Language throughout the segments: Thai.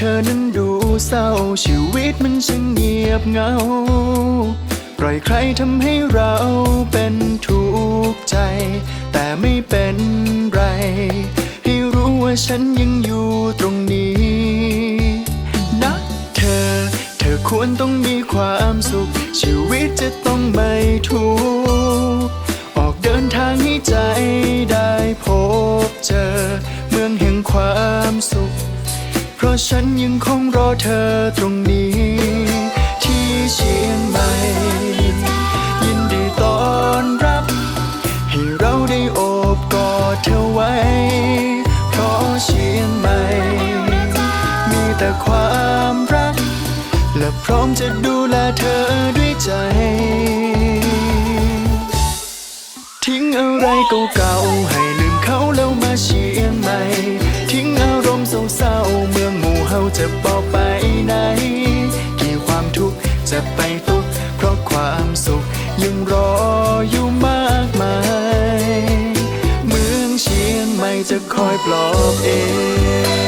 เธอนั้นดูเศร้า ชีวิตมันช่างเงียบเหงาปล่อยใครทำให้เราเป็นทุกข์ใจ แต่ไม่เป็นไร ให้รู้ว่าฉันยังอยู่ตรงนี้นะเธอ เธอควรต้องมีความสุข ชีวิตจะต้องไม่ทุกข์ออกเดินทางให้ใจได้พบเจอ เมืองแห่งความสุข เพราะฉันยังคงรอเธอตรงนี้ ที่เชียงใหม่ ยินดีต้อนรับ ให้เราได้โอบกอดเธอไว้ เพราะเชียงใหม่ มีแต่ความรัก และพร้อมจะดูแลเธอด้วยใจ ทิ้งอะไรเก่าๆให้ลืมเขาแล้วมาเชีย จะบอกไปไหน กี่ความทุกข์จะไปตุก เพราะความสุขยังรออยู่มากมาย เมืองเชียงใหม่จะคอยปลอบเอง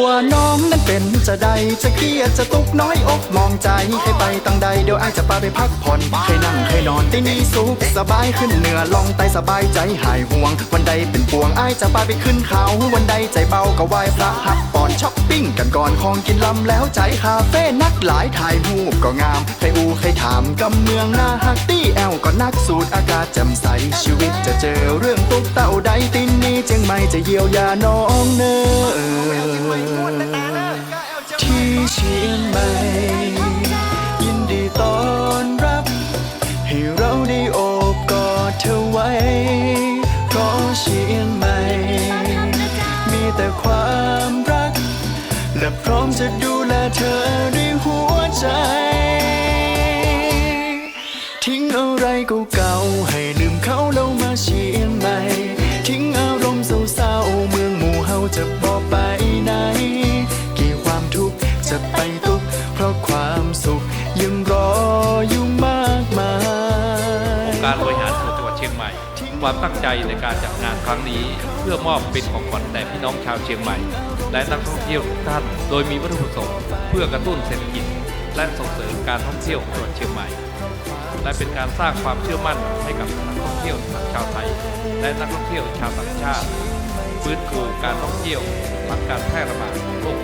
ตัวน้องนั้นเป็นจะใดจะเครียดจะตุกน้อยอกมองใจให้ไปตั้งใดเดี๋ยวอาจจะพาไปพักผ่อนให้นั่งให้นอน ที่นี่สุขสบายขึ้นเหนือลองไตสบายใจหายห่วง วันใดเป็นปวงอายจะพาไปขึ้นเขา วันใดใจเบาก็ไหว้พระหักปอนช้อปปิ้งกันก่อนของกินลำแล้วใจคาเฟ่นักหลายถ่ายรูปก็งามใครอูใครถามกำเมืองหน้าฮักตี้แอลก็นักสูดอากาศแจ่มใสชีวิตจะเจอเรื่องตุกเต่าใดตินนี้เจียงใหม่จะเยียวยาน้องเนอที่เชียงใหม่ จะดูแลเธอด้วยหัวใจ ทิ้งอะไรเก่า ความตั้งใจในการจัดงานครั้งนี้ เพื่อมอบเป็นของขวัญแด่พี่น้องชาวเชียงใหม่ และนักท่องเที่ยวทุกท่าน โดยมีวัตถุประสงค์เพื่อกระตุ้นเศรษฐกิจ และส่งเสริมการท่องเที่ยวของจังหวัดเชียงใหม่ และเป็นการสร้างความเชื่อมั่นให้กับนักท่องเที่ยวทั้งชาวไทย และนักท่องเที่ยวชาวต่างชาติฟื้นฟูการท่องเที่ยวหลังการแพร่ระบาดของโรค